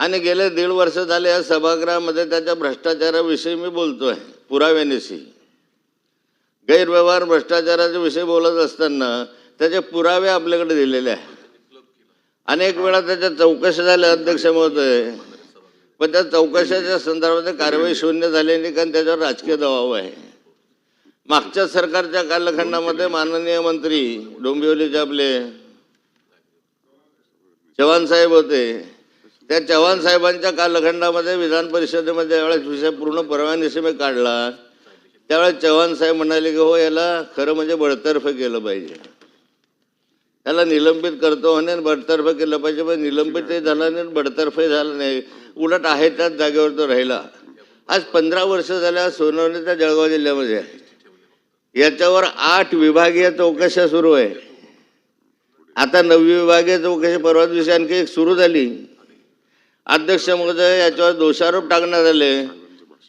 आणि गेले दीड वर्ष झाले या सभागृहामध्ये त्याच्या भ्रष्टाचाराविषयी मी बोलतो आहे पुराव्यानिशी. गैरव्यवहार भ्रष्टाचाराच्या विषयी बोलत असताना त्याचे पुरावे आपल्याकडे दिलेले आहे अनेक वेळा त्याच्या चौकशा झाल्या अध्यक्ष महोदय पण त्या चौकशाच्या संदर्भात कारवाई शून्य झाली नाही कारण त्याच्यावर राजकीय दबाव आहे. मागच्या सरकारच्या कालखंडामध्ये माननीय मंत्री डोंबिवलीचे आपले चव्हाण साहेब होते त्या चव्हाण साहेबांच्या कालखंडामध्ये विधान परिषदेमध्ये ज्यावेळेस विषय पूर्ण परवानगी मी काढला त्यावेळेस चव्हाण साहेब म्हणाले की हो याला खरं म्हणजे बडतर्फ केलं पाहिजे. त्याला निलंबित करतो म्हणे आणि बडतर्फ केलं पाहिजे पण निलंबितही झालं नाही आणि बडतर्फही झालं नाही. उलट आहे त्याच जागेवर तो राहिला. आज पंधरा वर्ष झाल्या सोनवणीच्या जळगाव जिल्ह्यामध्ये याच्यावर आठ विभागीय चौकशा सुरू आहे. आता नववी विभागीय चौकशी परवा दिवशी आणखी एक सुरू झाली. अध्यक्ष महोदय याच्यावर दोषारोप टाकण्यात आले.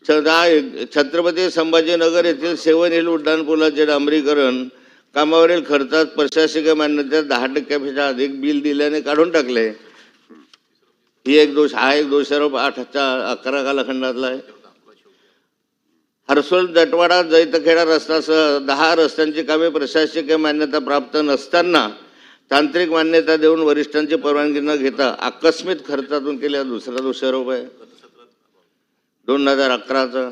छ- दहा- छत्रपती संभाजीनगर येथील सेवन हिल उड्डाणपुलाचे डांबरीकरण कामावरील खर्चात प्रशासकीय मान्यता दहा टक्क्यापेक्षा अधिक बिल दिल्याने काढून टाकले. ही एक दोष हा एक दोषारोप आठच्या अकरा कालखंडातला आहे. हर्सोल जटवाडा जैतखेडा रस्त्यासह दहा रस्त्यांची कामे प्रशासकीय मान्यता प्राप्त नसताना तांत्रिक मान्यता देऊन वरिष्ठांची परवानगी न घेता आकस्मिक खर्चातून केल्या दुसरा दोषारोप आहे. दोन हजार अकराचा.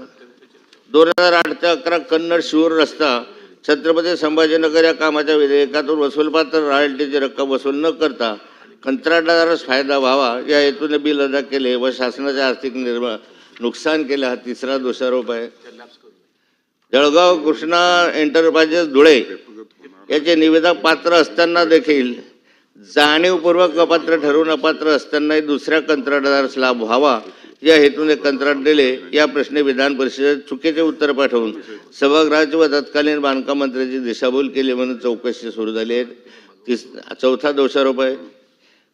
दोन हजार आठ ते अकरा कन्नड शिवूर रस्ता छत्रपती संभाजीनगर या कामाच्या विधेयकातून वसूलपात्र रॉयल्टीची रक्कम वसूल न करता कंत्राटदारास फायदा व्हावा या हेतूने बिल अदा केले व शासनाचे आर्थिक निर्मा नुकसान केले. हा तिसरा दोषारोप आहे. जळगाव कृष्णा एंटरप्राइजेस धुळे याचे निवेदक पात्र असताना देखील जाणीवपूर्वक अपात्र ठरवून अपात्र असतानाही दुसऱ्या कंत्राटदारास लाभ व्हावा या हेतूने कंत्राट दिले. या प्रश्नी विधान परिषदेत चुकीचे उत्तर पाठवून सभागृहाची व तत्कालीन बांधकाम मंत्र्याची दिशाभूल केली म्हणून चौकशी सुरू झाली आहे. तिस चौथा दोषारोप आहे.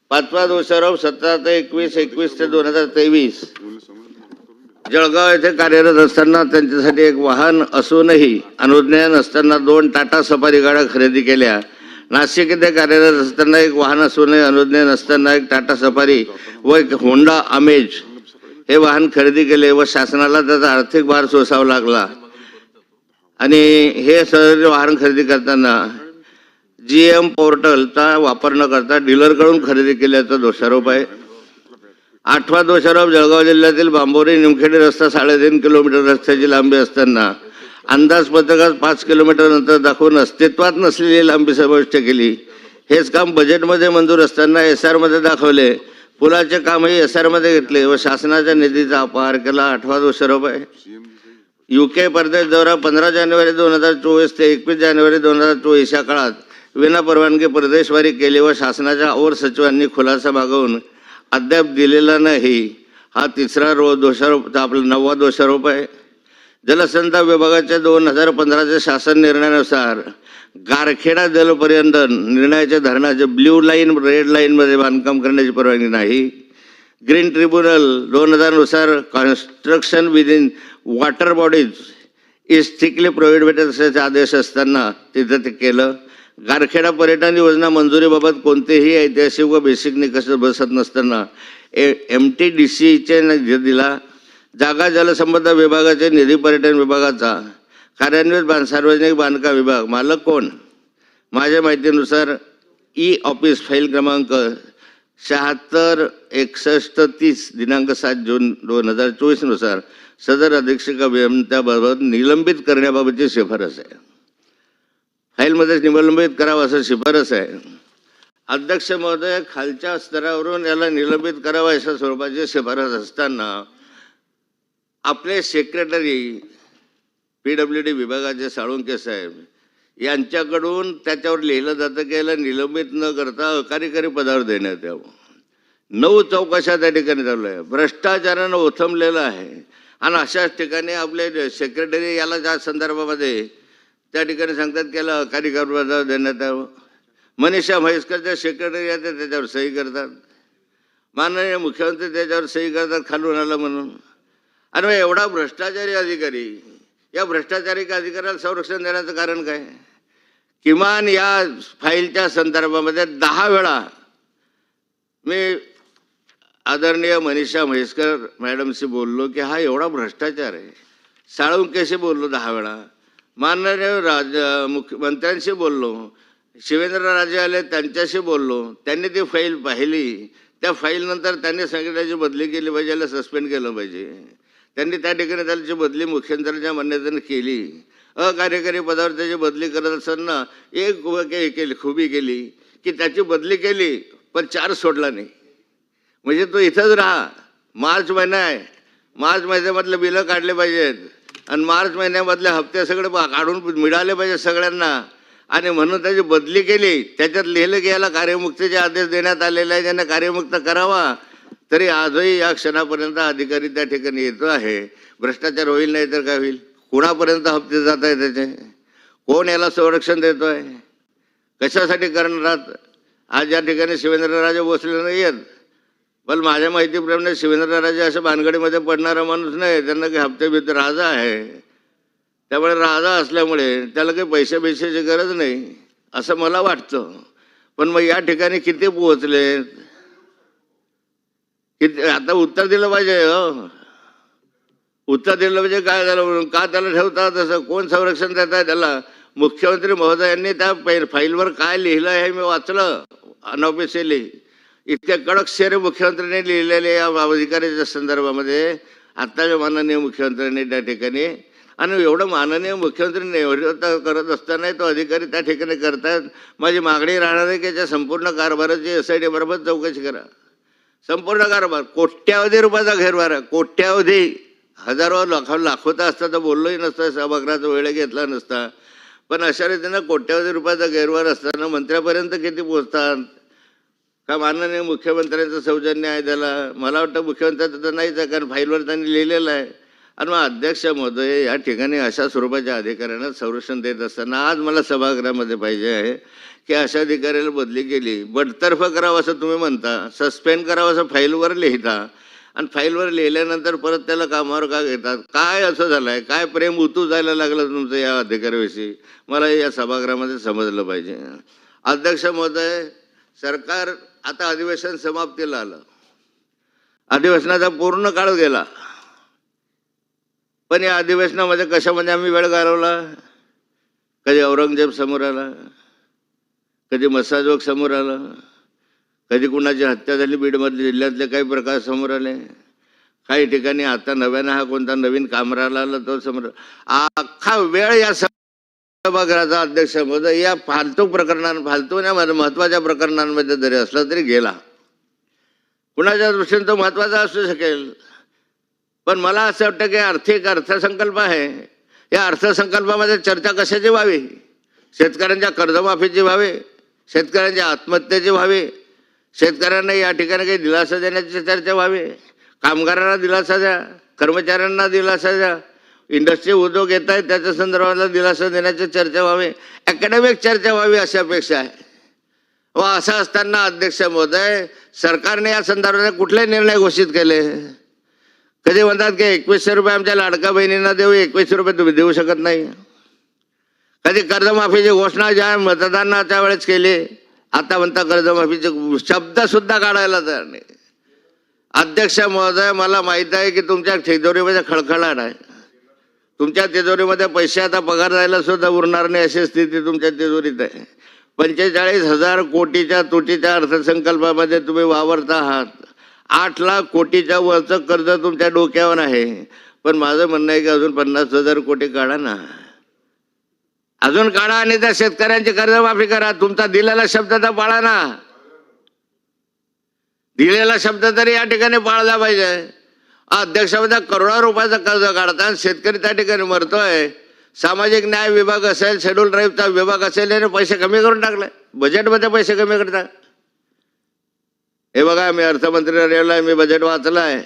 पाचवा दोषारोप सतरा ते एकवीस एकवीस ते दोन हजार तेवीस. जळगाव येथे कार्यरत असताना त्यांच्यासाठी एक वाहन असूनही अनुज्ञा नसताना दोन टाटा सफारी गाड्या खरेदी केल्या. नाशिक येथे कार्यरत असताना एक वाहन असूनही अनुज्ञा नसताना एक टाटा सफारी व एक होंडा अमेज हे वाहन खरेदी केले व शासनाला त्याचा आर्थिक भार सोसावा लागला. आणि हे सर्व वाहन खरेदी करताना जी एम पोर्टलचा वापर न करता डीलरकडून खरेदी केल्याचा दोषारोप आहे. आठवा दोषारोप जळगाव जिल्ह्यातील बांबोरी निमखेडी रस्ता साडेतीन किलोमीटर रस्त्याची लांबी असताना अंदाजपत्रकात पाच किलोमीटर नंतर दाखवून अस्तित्वात नसलेली लांबी समाविष्ट केली. हेच काम बजेटमध्ये मंजूर असताना एस आरमध्ये दाखवले. पुलाचे कामही एस आरमध्ये घेतले व शासनाच्या निधीचा अपहार केला. आठवा दोषारोप आहे. युके परदेश दौरा पंधरा जानेवारी दोन हजार चोवीस ते एकवीस जानेवारी दोन हजार चोवीस या काळात विनापरवानगी परदेशवारी केली व शासनाच्या अवर सचिवांनी खुलासा मागवून अद्याप दिलेला नाही. हा तिसरा रो दोषारोप आपला नववा दोषारोप आहे. जलसंधारण विभागाच्या दोन हजार पंधराच्या शासन निर्णयानुसार गारखेडा जलपर्यंत निर्णयाच्या धरणाचे ब्ल्यू लाईन रेड लाईनमध्ये बांधकाम करण्याची परवानगी नाही. ग्रीन ट्रिब्युनल दोन हजारनुसार construction within water bodies is strictly भेटत असल्याचे आदेश असताना तिथं ते केलं. गारखेडा पर्यटन योजना मंजुरीबाबत कोणतेही ऐतिहासिक व बेसिक निकष बसत नसताना ए एम टी डी सीचे दिला जागा जलसंपदा विभागाचे निधी पर्यटन विभागाचा कार्यान्वित बांध सार्वजनिक बांधकाम विभाग मालक कोण? माझ्या माहितीनुसार ई ऑफिस फाईल क्रमांक शहात्तर एकसष्ट तीस दिनांक सात जून दोन हजार चोवीसनुसार सदर अधीक्षक अभियंत्याबाबत निलंबित करण्याबाबतची शिफारस आहे. फाईलमध्येच निलंबित करावं असं शिफारस आहे. अध्यक्ष महोदय खालच्या स्तरावरून याला निलंबित करावं अशा स्वरूपाची शिफारस असताना आपले सेक्रेटरी पी डब्ल्यू डी विभागाचे साळुंके साहेब यांच्याकडून त्याच्यावर लिहिलं जातं की याला निलंबित न करता अकार्यकारी पदावर देण्यात यावं. नऊ चौकशा त्या ठिकाणी चालू आहे. भ्रष्टाचारानं ओथंबलेलं आहे. आणि अशाच ठिकाणी आपले सेक्रेटरी याला ज्या संदर्भामध्ये त्या ठिकाणी सांगतात केलं याला देण्यात यावं. मनीषा म्हैसकरच्या सेक्रेटरी आहेत त्याच्यावर सही करतात. माननीय मुख्यमंत्री त्याच्यावर सही करतात खालून आलं म्हणून. अरे एवढा भ्रष्टाचारी अधिकारी या भ्रष्टाचारी अधिकाऱ्याला संरक्षण देण्याचं कारण काय? किमान या फाईलच्या संदर्भामध्ये दहा वेळा मी आदरणीय मनीषा म्हैसकर मॅडमशी बोललो की हा एवढा भ्रष्टाचार आहे. साळुंकेशी बोललो दहा वेळा. माननीय राज मुख्यमंत्र्यांशी बोललो. शिवेंद्रराजे आले त्यांच्याशी बोललो. त्यांनी ती फाईल पाहिली. त्या फाईलनंतर त्यांनी सांगितलं बदली केली पाहिजे याला सस्पेंड केलं पाहिजे. त्यांनी त्या ठिकाणी त्याची बदली मुख्यमंत्र्यांच्या मान्यतेने केली. अकार्यकारी पदावर त्याची बदली करत असताना एक व- के- केली खुबी केली की त्याची बदली केली पण चार सोडला नाही. म्हणजे तो इथंच राहा. मार्च महिना आहे. मार्च महिन्यामधले बिलं काढले पाहिजेत. आणि मार्च महिन्यामधले हप्ते सगळे बा- काढून मिळाले पाहिजे सगळ्यांना. आणि म्हणून त्याची बदली केली. त्याच्यात लिहिलं की याला कार्यमुक्तीचे आदेश देण्यात आलेले आहे. ज्यांना कार्यमुक्त करावा. तरी आजही या क्षणापर्यंत अधिकारी त्या ठिकाणी येतो आहे. भ्रष्टाचार होईल नाही तर काय होईल? कुणापर्यंत हप्ते जात आहे त्याचे? कोण याला संरक्षण देतो आहे कशासाठी करणार आज या ठिकाणी शिवेंद्रराजे भोसले नाही आहेत पण माझ्या माहितीप्रमाणे शिवेंद्रराजे असं भानगडीमध्ये पडणारा माणूस नाही. त्यांना काही हप्ते बिप्ते राजा आहे. त्यामुळे राजा असल्यामुळे त्याला काही पैसे पैशाची गरज नाही असं मला वाटतं. पण मग या ठिकाणी किती पोहोचले? किती आता उत्तर दिलं पाहिजे हो. उत्तर दिलं म्हणजे काय झालं म्हणून? का त्याला ठेवता तसं? कोण संरक्षण देत आहे त्याला? मुख्यमंत्री महोदयांनी त्या फाईलवर काय लिहिलं हे मी वाचलं अनऑफिशियली इतक्या कडक शेरे मुख्यमंत्र्यांनी लिहिलेले या अधिकाऱ्याच्या संदर्भामध्ये आत्ताच्या माननीय मुख्यमंत्र्यांनी त्या ठिकाणी आणि एवढं माननीय मुख्यमंत्री नेतृत्व करत असताना तो अधिकारी त्या ठिकाणी करतात माझी मागणी राहणार आहे की त्या संपूर्ण कारभाराची एस आय डी बरोबर चौकशी करा. संपूर्ण कारभार कोट्यावधी रुपयाचा घेरवार कोट्यावधी. हजारो लाखो लाखोता असता तर बोललोही नसतं सभागृहाचा वेळ घेतला नसता. पण अशा रीतीनं कोट्यावधी रुपयाचा गैरवार असताना मंत्र्यापर्यंत किती पोचतात का माननीय मुख्यमंत्र्यांचं सौजन्य आहे त्याला? मला वाटतं मुख्यमंत्र्यांचं तर नाहीच आहे कारण फाईलवर त्यांनी लिहिलेलं आहे. आणि मग अध्यक्ष महोदय या ठिकाणी अशा स्वरूपाच्या अधिकाऱ्यांना संरक्षण देत असताना आज मला सभागृहामध्ये पाहिजे आहे की अशा अधिकाऱ्याला बदली केली. बडतर्फ करावं असं तुम्ही म्हणता सस्पेंड करावं असं फाईलवर लिहिता. आणि फाईलवर लिहिल्यानंतर परत त्याला कामावर का घेतात काय असं झालं आहे काय प्रेम उतू जायला लागलं तुमचं या अधिकाऱ्याविषयी? मला या सभागृहामध्ये समजलं पाहिजे. अध्यक्ष महोदय सरकार आता अधिवेशन समाप्तीला आलं. अधिवेशनाचा पूर्ण काळ गेला. पण या अधिवेशनामध्ये कशामध्ये आम्ही वेळ घालवला? कधी औरंगजेब समोर आला? कधी मसाजोग समोर आला? कधी कुणाची हत्या झाली? बीडमधले जिल्ह्यातले काही प्रकार समोर आले? काही ठिकाणी आता नव्यानं हा कोणता नवीन कामराला आला तो समोर? अख्खा वेळ या सभागृहाचा अध्यक्ष महोदय या फालतू प्रकरणां फालतू ना महत्त्वाच्या प्रकरणांमध्ये जरी असला तरी गेला. कुणाच्या दृष्टीने तो महत्त्वाचा असू शकेल? पण मला असं वाटतं की आर्थिक अर्थसंकल्प आहे. या अर्थसंकल्पामध्ये चर्चा कशाची व्हावी? शेतकऱ्यांच्या कर्जमाफीची व्हावी? शेतकऱ्यांच्या आत्महत्येची व्हावी? शेतकऱ्यांना या ठिकाणी काही दिलासा देण्याची चर्चा व्हावी? कामगारांना दिलासा द्या कर्मचाऱ्यांना दिलासा द्या इंडस्ट्री उद्योग येत आहेत त्याच्या संदर्भातला दिलासा देण्याची चर्चा व्हावी अकॅडमिक चर्चा व्हावी अशी अपेक्षा आहे. व असं असताना अध्यक्ष महोदय सरकारने या संदर्भात कुठले निर्णय घोषित केले? कधी म्हणतात की एकवीसशे रुपये आमच्या लाडका बहिणींना देऊ एकवीसशे रुपये तुम्ही देऊ शकत नाही? कधी कर्जमाफीची घोषणा ज्या मतदानाच्या वेळेस केली आता म्हणता कर्जमाफीचे शब्द सुद्धा काढायला तयार नाही. अध्यक्ष महोदय मला माहीत आहे की तुमच्या तिजोरीमध्ये खळखळाट आहे तुमच्या तिजोरीमध्ये पैसे आता पगार जायला सुद्धा उरणार नाही अशी स्थिती तुमच्या तिजोरीत आहे. पंचेचाळीस हजार कोटीच्या तुटीच्या अर्थसंकल्पामध्ये तुम्ही वावरता आहात. आठ लाख कोटीच्या वरचं कर्ज तुमच्या डोक्यावर आहे. पण माझं म्हणणं आहे की अजून पन्नास हजार कोटी काढा ना. अजून काढा आणि त्या शेतकऱ्यांची कर्जमाफी करा. तुमचा दिलेला शब्द तर पाळा ना. दिलेला शब्द तरी या ठिकाणी पाळला पाहिजे. अध्यक्षामध्ये करोडो रुपयाचा कर्ज काढता शेतकरी त्या ठिकाणी मरतोय. सामाजिक न्याय विभाग असेल शेड्यूल ड्राईव्हचा विभाग असेल याने पैसे कमी करून टाकले. बजेटमध्ये पैसे कमी करता हे बघा मी अर्थमंत्री राहिलो आहे मी बजेट वाचलं आहे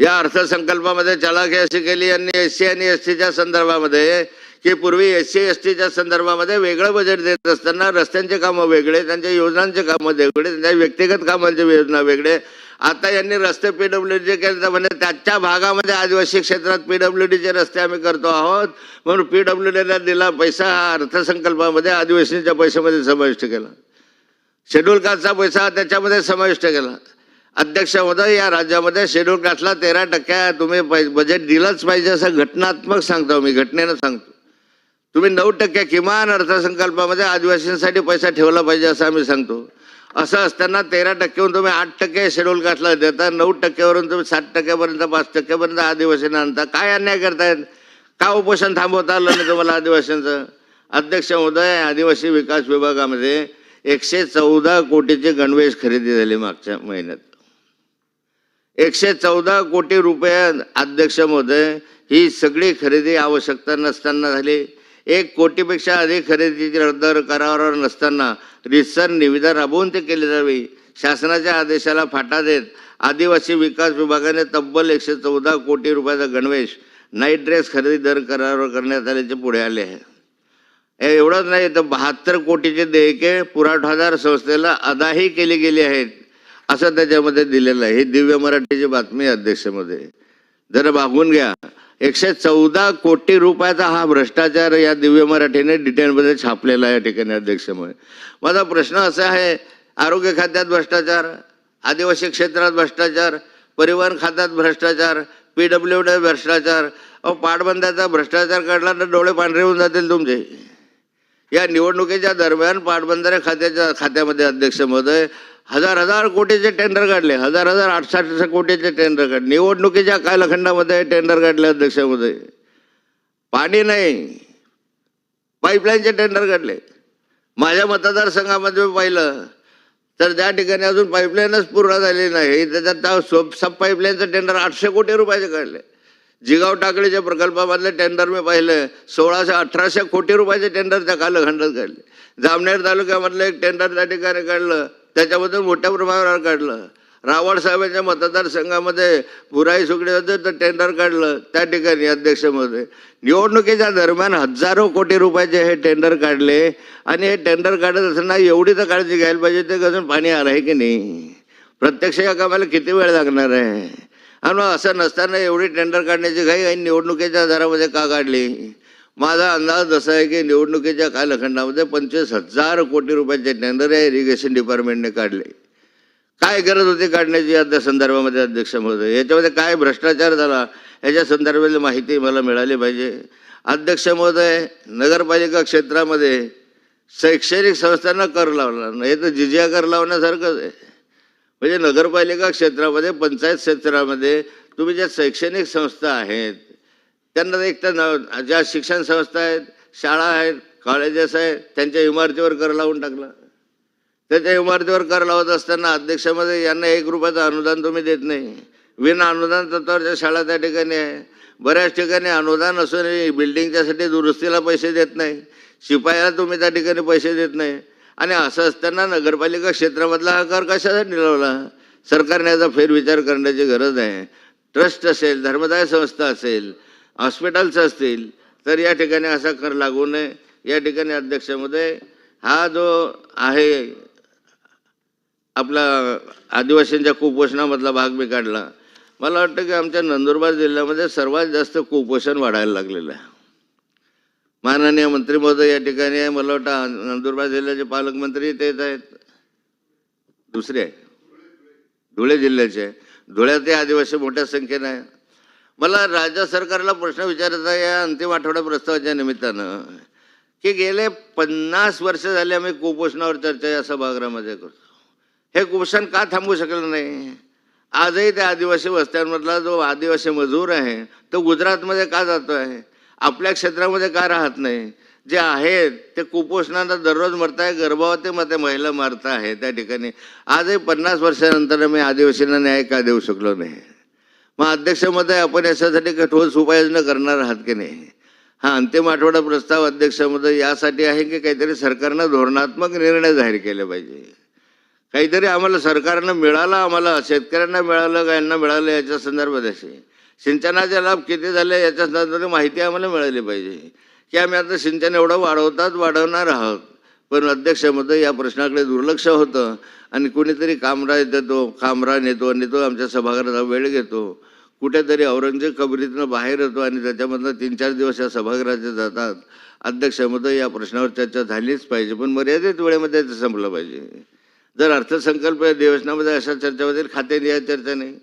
या अर्थसंकल्पामध्ये चलाखी अशी केली यांनी एस सी आणि एस टीच्या संदर्भामध्ये की पूर्वी एस सी एस टीच्या संदर्भामध्ये वेगळं बजेट देत असताना रस्त्यांचे कामं वेगळे त्यांच्या योजनांचे कामं वेगळे त्यांच्या व्यक्तिगत कामांचे योजना वेगळे आता यांनी रस्ते पीडब्ल्यू डी केले तर म्हणजे त्याच्या भागामध्ये आदिवासी क्षेत्रात पीडब्ल्यू डीचे रस्ते आम्ही करतो आहोत. म्हणून पीडब्ल्यू डीला दिला पैसा हा अर्थसंकल्पामध्ये आदिवासींच्या पैशामध्ये समाविष्ट केला. शेड्यूल कास्टचा पैसा त्याच्यामध्ये समाविष्ट केला. अध्यक्ष महोदय या राज्यामध्ये शेड्यूल कास्टला तेरा टक्के तुम्ही पै- बजेट दिलंच पाहिजे असं घटनात्मक सांगतो मी घटनेनं सांगतो. तुम्ही नऊ टक्के किमान अर्थसंकल्पामध्ये आदिवासींसाठी पैसा ठेवला पाहिजे असं आम्ही सांगतो. असं असताना तेरा टक्केहून तुम्ही आठ टक्के शेड्यूल कास्टला देता नऊ टक्क्यावरून तुम्ही सात टक्क्यापर्यंत पाच टक्क्यापर्यंत आदिवासींना आणता. काय अन्याय करतायत? का उपोषण थांबवता आलं नाही तुम्हाला आदिवासींचं? अध्यक्ष महोदय आदिवासी विकास विभागामध्ये एकशे चौदा कोटीची गणवेश खरेदी झाली मागच्या महिन्यात. एकशे चौदा कोटी रुपये अध्यक्ष महोदय ही सगळी खरेदी आवश्यकता नसताना झाली. एक कोटीपेक्षा अधिक खरेदीची रद्द करारावर नसताना रितसर निविदा राबवून ते केली जावी. शासनाच्या आदेशाला फाटा देत आदिवासी विकास विभागाने तब्बल एकशे चौदा कोटी रुपयाचा गणवेश नाईट ड्रेस खरेदी दर करारावर करण्यात आल्याचे पुढे आले आहे. एवढंच नाही तर बहात्तर कोटीचे देयके पुरवठादार संस्थेला अदाही केली गेली आहेत असं त्याच्यामध्ये दिलेलं आहे. ही दिव्य मराठीची बातमी अध्यक्षमध्ये. जरा मागून घ्या. एकशे चौदा कोटी रुपयाचा हा भ्रष्टाचार या दिव्य मराठीने डिटेलमध्ये छापलेला आहे या ठिकाणी अध्यक्षमुळे. माझा प्रश्न असा आहे आरोग्य खात्यात भ्रष्टाचार आदिवासी क्षेत्रात भ्रष्टाचार परिवहन खात्यात भ्रष्टाचार पी डब्ल्यू डी भ्रष्टाचार अहो पाटबंधाचा भ्रष्टाचार काढला तर डोळे पांढरे होऊन जातील तुमचे. या निवडणुकीच्या दरम्यान पाटबंधारे खात्याच्या खात्यामध्ये अध्यक्ष महोदय हजार हजार कोटीचे टेंडर काढले. हजार हजार आठशे कोटीचे टेंडर काढले. निवडणुकीच्या कालखंडामध्ये टेंडर काढले अध्यक्ष पाणी नाही. पाईपलाईनचे टेंडर काढले. माझ्या मतदारसंघामध्ये मी पाहिलं तर त्या ठिकाणी अजून पाईपलाईनच पूर्ण झाली नाही त्याच्यात सब सब पाईपलाईनचं टेंडर आठशे कोटी रुपयाचे काढले. जिगाव टाकळीच्या प्रकल्पामधले टेंडर मी पाहिले सोळाशे अठराशे कोटी रुपयाचे टेंडर त्या कालखंडात काढले. जामनेर तालुक्यामधलं एक टेंडर त्या ठिकाणी काढलं त्याच्यामधून मोठ्या प्रमाणावर काढलं. रावळ साहेबांच्या मतदारसंघामध्ये बुराई सुकडे होते तर टेंडर काढलं त्या ठिकाणी अध्यक्षमध्ये. निवडणुकीच्या दरम्यान हजारो कोटी रुपयाचे हे टेंडर काढले आणि हे टेंडर काढत असताना एवढी तर काळजी घ्यायला पाहिजे ते अजून पाणी आलं आहे की नाही? प्रत्यक्ष या कामाला किती वेळ लागणार आहे? आणि मग असं नसताना एवढी टेंडर काढण्याची घाई काही निवडणुकीच्या दरामध्ये का काढली? माझा अंदाज असा आहे की निवडणुकीच्या कालखंडामध्ये पंचवीस हजार कोटी रुपयाचे टेंडर या इरिगेशन डिपार्टमेंटने काढले. काय गरज होती काढण्याची या संदर्भामध्ये अध्यक्ष महोदय? याच्यामध्ये काय भ्रष्टाचार झाला? याच्या संदर्भातली माहिती मला मिळाली पाहिजे. अध्यक्ष महोदय नगरपालिका क्षेत्रामध्ये शैक्षणिक संस्थांना कर लावला. नाही तर जिजिया कर लावण्यासारखंच आहे. म्हणजे नगरपालिका क्षेत्रामध्ये पंचायत क्षेत्रामध्ये तुम्ही ज्या शैक्षणिक संस्था आहेत त्यांना एक तर ज्या शिक्षण संस्था आहेत शाळा आहेत कॉलेजेस आहेत त्यांच्या इमारतीवर कर लावून टाकला. त्याच्या इमारतीवर कर लावत असताना अध्यक्षामध्ये यांना एक रुपयाचं अनुदान तुम्ही देत नाही. विना अनुदान तत्वावरच्या शाळा त्या ठिकाणी आहे. बऱ्याच ठिकाणी अनुदान असूनही बिल्डिंगच्यासाठी दुरुस्तीला पैसे देत नाही. शिपायाला तुम्ही त्या ठिकाणी पैसे देत नाही. आणि असं असताना नगरपालिका क्षेत्रामधला हा कर कशासाठी लावला सरकारने याचा फेरविचार करण्याची गरज आहे. ट्रस्ट असेल धर्मदाय संस्था असेल हॉस्पिटल्स असतील तर या ठिकाणी असा कर लागू नये. या ठिकाणी अध्यक्षामध्ये हा जो आहे आपला आदिवासींच्या कुपोषणामधला भाग मी काढला. मला वाटतं की आमच्या नंदुरबार जिल्ह्यामध्ये सर्वात जास्त कुपोषण वाढायला लागलेलं आहे. माननीय मंत्री महोदय या ठिकाणी आहे. मला वाटतं नंदुरबार जिल्ह्याचे पालकमंत्री तेच आहेत. दुसरे आहे. धुळे जिल्ह्याचे आहे. धुळ्यातही आदिवासी मोठ्या संख्येनं आहे. मला राज्य सरकारला प्रश्न विचारायचा या अंतिम आठवडा प्रस्तावाच्या निमित्तानं. की गेले पन्नास वर्ष झाले आम्ही कुपोषणावर चर्चा या सभागृहामध्ये करतो. हे कुपोषण का थांबू शकलं नाही? आजही त्या आदिवासी वस्त्यांमधला जो आदिवासी मजूर आहे तो गुजरातमध्ये का जातो आहे आपल्या क्षेत्रामध्ये का राहत नाही? जे आहेत ते कुपोषणानं दररोज मरताय गर्भवती मध्ये महिला मारत आहे त्या ठिकाणी. आजही पन्नास वर्षानंतर मी आदिवासींना न्याय का देऊ शकलो नाही? मग अध्यक्षमध्ये आपण याच्यासाठी कठोर उपाययोजना करणार आहात की नाही? हा अंतिम आठवडा प्रस्ताव अध्यक्षमध्ये यासाठी आहे की काहीतरी सरकारनं धोरणात्मक निर्णय जाहीर केले पाहिजे. काहीतरी आम्हाला सरकारनं मिळालं आम्हाला शेतकऱ्यांना मिळालं का यांना मिळालं याच्या संदर्भात असे सिंचनाचे लाभ किती झाले याच्या संदर्भात माहिती आम्हाला मिळाली पाहिजे. की आम्ही आता सिंचन एवढं वाढवतात वाढवणार आहोत. पण अध्यक्षामध्ये या प्रश्नाकडे दुर्लक्ष होतं. आणि कुणीतरी कामरा देतो कामरा नेतो नेतो आमच्या सभागृहाचा वेळ घेतो. कुठेतरी औरंगजेब कबरीतनं बाहेर येतो आणि त्याच्यामधनं तीन चार दिवस या सभागृहाचे जातात. अध्यक्षामध्ये या प्रश्नावर चर्चा झालीच पाहिजे पण मर्यादित वेळेमध्ये ते संपलं पाहिजे. जर अर्थसंकल्प अधिवेशनामध्ये अशा चर्चा होतील खाते निहाय चर्चा नाही.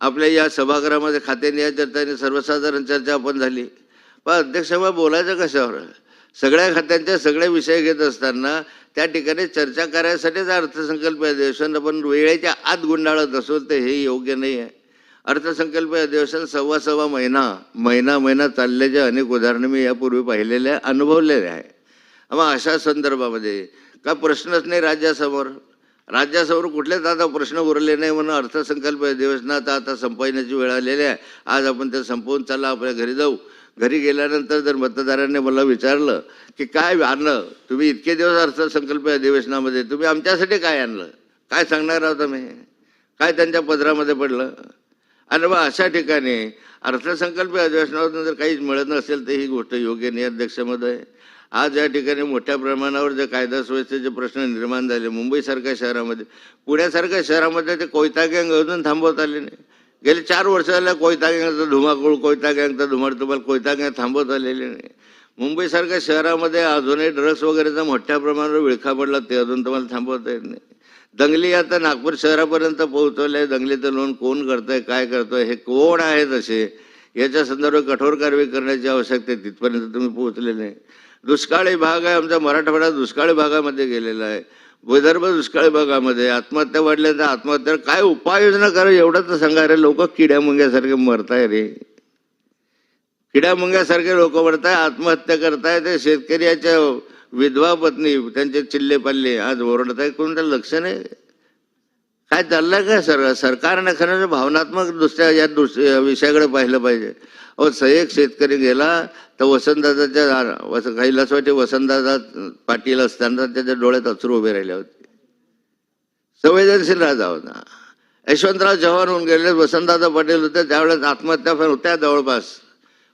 आपल्या या सभागृहामध्ये खाते निहाय चर्चा नाही सर्वसाधारण चर्चा आपण झाली. पण अध्यक्षसभा बोलायचं कशावर? सगळ्या खात्यांच्या सगळे विषय घेत असताना त्या ठिकाणी चर्चा करायसाठीच अर्थसंकल्प अधिवेशन आपण वेळेच्या आत गुंडाळत असो ते हे योग्य नाही आहे अर्थसंकल्पीय अधिवेशन सव्वा सव्वा महिना महिना महिना चालल्याचे अनेक उदाहरणं मी यापूर्वी पाहिलेले अनुभवलेले आहे मग अशा संदर्भामध्ये का प्रश्नच नाही राज्यासमोर? राज्यासमोर कुठलेच आता प्रश्न उरले नाही म्हणून अर्थसंकल्प अधिवेशनात आता संपवण्याची वेळ आलेली आहे. आज आपण ते संपवून चालला आपल्या घरी जाऊ. घरी गेल्यानंतर जर मतदारांनी मला विचारलं की काय आणलं? तुम्ही इतके दिवस अर्थसंकल्प अधिवेशनामध्ये तुम्ही आमच्यासाठी काय आणलं? काय सांगणार आहोत आम्ही? काय त्यांच्या पदरामध्ये पडलं? आणि बा अशा ठिकाणी अर्थसंकल्प अधिवेशनातून जर काहीच मिळत नसेल तर ही गोष्ट योग्य नाही अध्यक्षमध्ये. आज या ठिकाणी मोठ्या प्रमाणावर जे कायदा सुव्यवस्थेचे प्रश्न निर्माण झाले मुंबईसारख्या शहरामध्ये पुण्यासारख्या शहरामध्ये ते कोयता गँग अजून थांबवत आले नाही. गेले चार वर्ष झाल्या कोयता गँगचा धुमाकूळ कोयता गँगचा धुमाड तुम्हाला कोयता गँग थांबवत आलेले नाही. मुंबईसारख्या शहरामध्ये अजूनही ड्रग्स वगैरेचा मोठ्या प्रमाणावर विळखा पडला ते अजून तुम्हाला थांबवता येत नाही. दंगली आता नागपूर शहरापर्यंत पोहोचवले दंगलीचं लोन कोण करतंय काय करतोय हे कोण आहे तसे याच्या संदर्भात कठोर कारवाई करण्याची आवश्यकता आहे. तिथपर्यंत तुम्ही पोहोचले नाही. दुष्काळी भाग आहे आमचा. मराठवाडा दुष्काळी भागामध्ये गेलेला आहे. विदर्भ दुष्काळी भागामध्ये. आत्महत्या वाढल्या तर आत्महत्या काय उपाययोजना करा एवढं तर सांगा. रे लोक किड्या मुंग्यासारखे मरताय रे. किड्या मुंग्यासारखे लोक मरताय आत्महत्या करताय. ते शेतकऱ्याच्या विधवा पत्नी त्यांचे चिल्ले पल्ले आज ओरडत आहे कोण त्याला लक्ष नाही. काय चाललंय काय सर सरकारने खरं भावनात्मक दुसऱ्या या दुसऱ्या विषयाकडे पाहिलं पाहिजे. अहो सहाय्यक शेतकरी गेला तर वसंतदादाच्या वस कैलासवाटी वसंतदादा पाटील असताना त्याच्या डोळ्यात अचरू उभे राहिले होते. संवेदनशील राजा होता. यशवंतराव चव्हाण होऊन गेले वसंतदादा पाटील होते त्यावेळेस आत्महत्या पण होत्या जवळपास.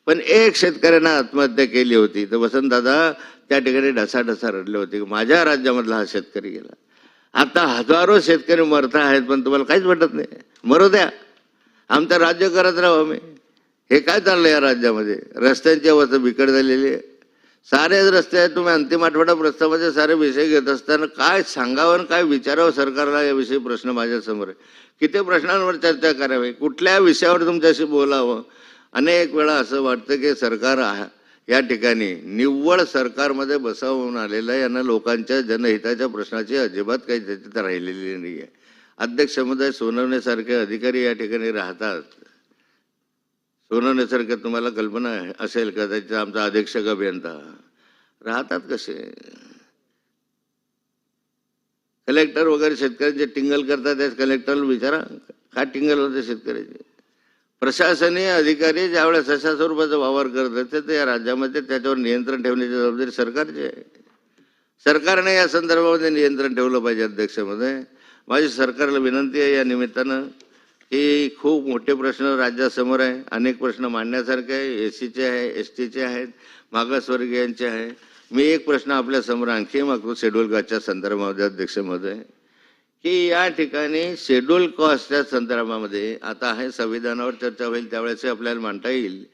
पण एक शेतकऱ्यानं आत्महत्या केली होती. तर वसंतदादा त्या ठिकाणी ढसाढसा रडले होते माझ्या राज्यामधला हा शेतकरी गेला. आता हजारो शेतकरी मरत आहेत पण तुम्हाला काहीच वाटत नाही. मरू द्या. आमचं राज्य करत राहू आम्ही. हे काय चाललं या राज्यामध्ये? रस्त्यांची अवस्था बिकट झालेली आहे. सारेच रस्ते आहेत तुम्ही अंतिम आठवडा प्रस्तावाचे सारे विषय घेत असताना काय सांगावं आणि काय विचारावं सरकारला याविषयी प्रश्न माझ्यासमोर आहे. किती प्रश्नांवर चर्चा करावी? कुठल्या विषयावर तुमच्याशी बोलावं? अनेक वेळा असं वाटतं की सरकार आहे. या ठिकाणी निव्वळ सरकारमध्ये बसावून आलेलं यांना लोकांच्या जनहिताच्या प्रश्नाची अजिबात काही त्याच्यात राहिलेली नाही आहे अध्यक्ष समुदाय सोनवण्यासारखे अधिकारी या ठिकाणी राहतात. सोनवण्यासारखं तुम्हाला कल्पना आहे- असेल का? त्याचा आमचा अधीक्षक अभियंता. राहतात कसे? कलेक्टर वगैरे शेतकऱ्यांचे टिंगल करतात त्या कलेक्टरला विचारा. काय टिंगल होते शेतकऱ्याचे? प्रशासनीय अधिकारी ज्यावेळेस अशा स्वरूपाचा वावर करत असते तर या राज्यामध्ये त्याच्यावर नियंत्रण ठेवण्याची जबाबदारी सरकारची आहे. सरकारने या संदर्भामध्ये नियंत्रण ठेवलं पाहिजे अध्यक्षामध्ये. माझी सरकारला विनंती आहे या निमित्तानं की खूप मोठे प्रश्न राज्यासमोर आहे. अनेक प्रश्न मांडण्यासारखे आहे. एस सीचे आहे एस टीचे आहेत मागासवर्गीयांचे आहे. मी एक प्रश्न आपल्यासमोर आणखी मागतो शेड्यूल कास्टच्या संदर्भामध्ये अध्यक्षामध्ये. आहे की या ठिकाणी शेड्यूल कॉस्टच्या संदर्भामध्ये आता आहे संविधानावर चर्चा होईल त्यावेळेस आपल्याला मांडता येईल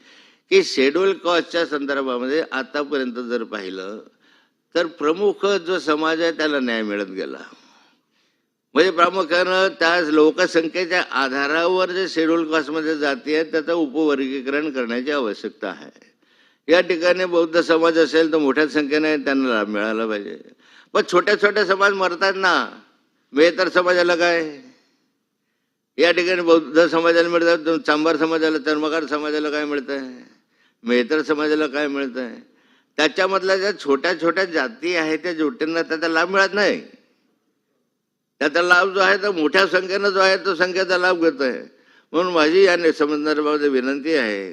की शेड्यूल कॉस्टच्या संदर्भामध्ये आतापर्यंत जर पाहिलं तर प्रमुख जो समाज आहे त्याला न्याय मिळत गेला. म्हणजे प्रामुख्यानं त्या लोकसंख्येच्या आधारावर जे शेड्यूल कास्टमध्ये जाती आहेत त्याचं उपवर्गीकरण करण्याची आवश्यकता आहे. या ठिकाणी बौद्ध समाज असेल तर मोठ्या संख्येने त्यांना लाभ मिळाला पाहिजे. पण छोट्या छोट्या समाज मरतात ना मेहतर समाजाला काय? या ठिकाणी बौद्ध समाजाला मिळतात चांभार समाजाला चर्मकार समाजाला काय मिळतं आहे मेहतर समाजाला काय मिळतं आहे त्याच्यामधल्या ज्या छोट्या छोट्या जाती आहेत त्या जोटींना त्याचा लाभ मिळत नाही. त्याचा लाभ जो आहे तो मोठ्या संख्येनं जो आहे तो संख्येचा लाभ घेतो आहे म्हणून माझी या नि- संदर्भामध्ये विनंती आहे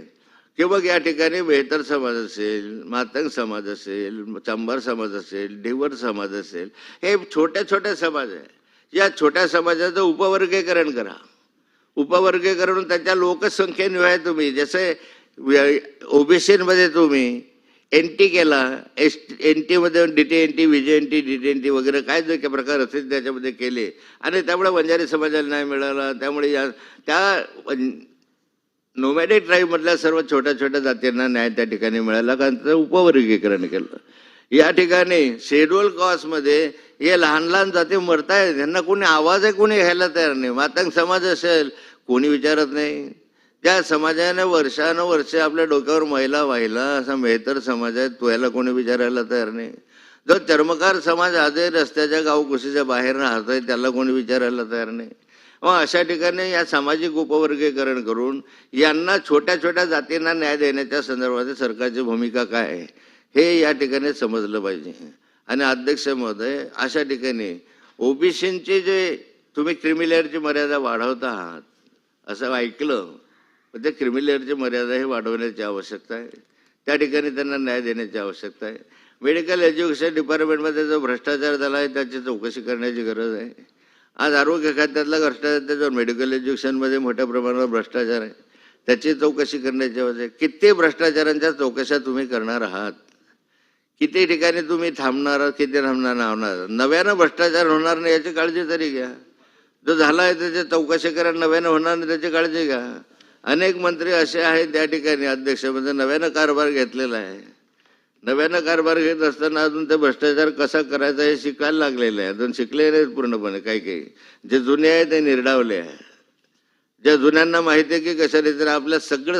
की मग या ठिकाणी बेहतर समाज असेल मातंग समाज असेल चांभार समाज असेल ढिवर समाज असेल हे छोट्या छोट्या समाज आहे या छोट्या समाजाचं उपवर्गीकरण करा. उपवर्गीकरण त्याच्या लोकसंख्येनिहाय तुम्ही. जसे ओबीसीमध्ये तुम्ही एन टी केला एस एन टीमध्ये D T N T V J N T D T N T वगैरे काय जे काही प्रकार असतील त्याच्यामध्ये केले. आणि त्यामुळे बंजारी समाजाला नाही मिळाला. त्यामुळे या त्या नोमॅडिक ट्राईबमधल्या सर्व छोट्या छोट्या जातींना न्याय त्या ठिकाणी मिळाला. कारण त्याचं उपवर्गीकरण केलं. या ठिकाणी शेड्यूल कॉस्टमध्ये हे लहान लहान जाती मरतायत त्यांना कोणी आवाजही कोणी घ्यायला तयार नाही. मातंग समाज असेल कोणी विचारत नाही. त्या समाजाने वर्षानुवर्षे आपल्या डोक्यावर महिला वाहिला असा मेहतर समाज आहे तो याला कोणी विचारायला तयार नाही. जो चर्मकार समाज आजही रस्त्याच्या गावकुशीच्या बाहेर राहतोय त्याला कोणी विचारायला तयार नाही. मग अशा ठिकाणी या सामाजिक उपवर्गीकरण करून यांना छोट्या छोट्या जातींना न्याय देण्याच्या संदर्भात सरकारची भूमिका काय आहे हे या ठिकाणी समजलं पाहिजे. आणि अध्यक्ष महोदय अशा ठिकाणी ओबीसींची जे तुम्ही क्रिमिलेअरची मर्यादा वाढवत आहात असं ऐकलं पण ते क्रिमिलेअरची मर्यादा हे वाढवण्याची आवश्यकता आहे. त्या ठिकाणी त्यांना न्याय देण्याची आवश्यकता आहे. मेडिकल एज्युकेशन डिपार्टमेंटमध्ये जो भ्रष्टाचार झाला आहे त्याची चौकशी करण्याची गरज आहे. आज आरोग्य खात्यातला भ्रष्टाचार त्याच्यावर मेडिकल एज्युकेशनमध्ये मोठ्या प्रमाणावर भ्रष्टाचार आहे. त्याची चौकशी करण्याची आवश्यक आहे. किती भ्रष्टाचारांच्या चौकशा तुम्ही करणार आहात. किती ठिकाणी तुम्ही थांबणार आहात, किती थांबणार होणार? नव्यानं भ्रष्टाचार होणार नाही याची काळजी तरी घ्या. जो झाला आहे त्याची चौकशी करा नव्यानं होणार नाही त्याची काळजी घ्या. अनेक मंत्री असे आहेत त्या ठिकाणी अध्यक्ष म्हणजे नव्यानं कारभार घेतलेला आहे. नव्यानं कारभार घेत असताना अजून ते भ्रष्टाचार कसा करायचा हे शिकायला लागलेलं आहे. अजून शिकले नाहीत पूर्णपणे काही काही. जे जुने आहे ते निर्डावले आहे. ज्या जुन्यांना माहिती आहे की कशा रीतीने आपल्या सगळं